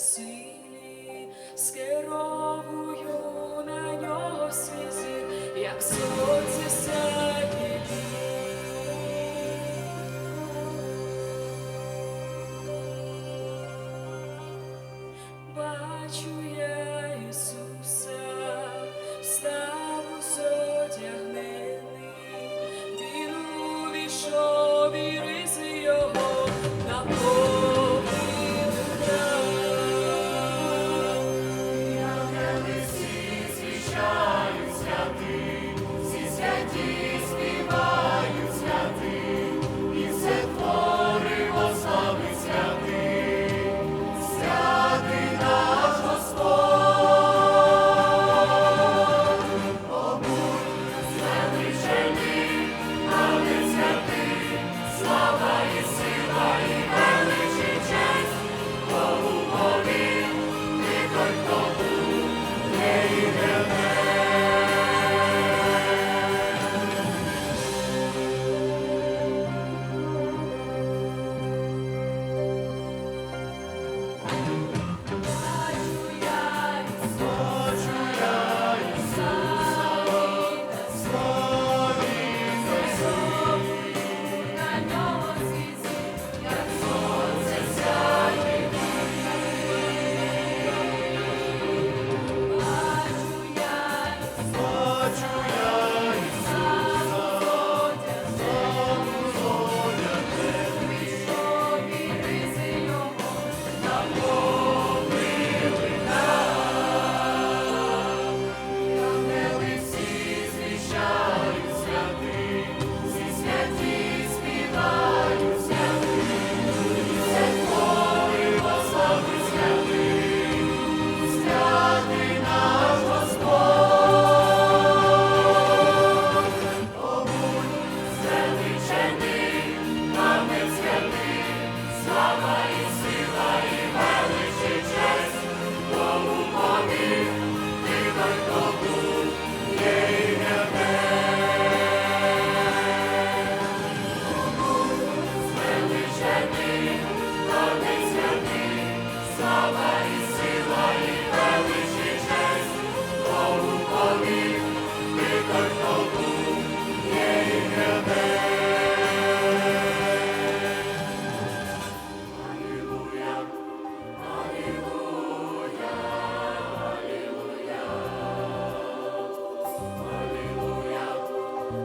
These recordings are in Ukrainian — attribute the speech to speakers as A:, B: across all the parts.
A: силі, скеровую на нього свій зір, як сонце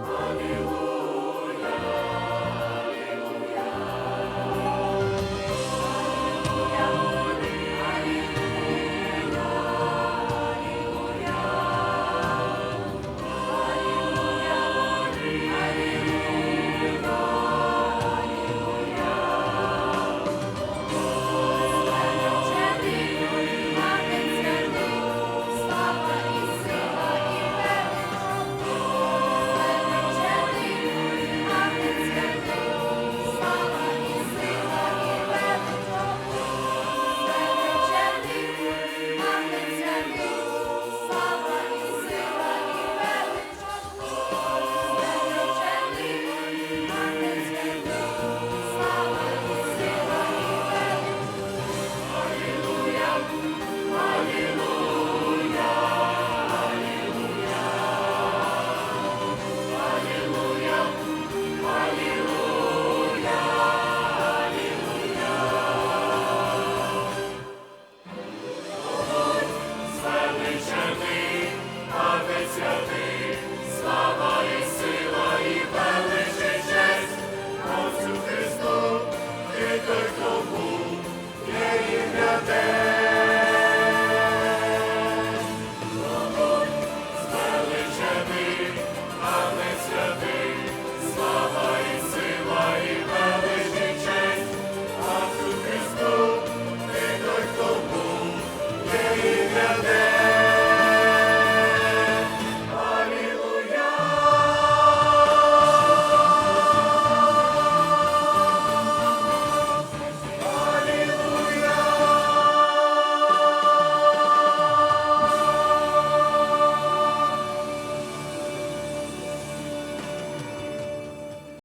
B: Alleluia.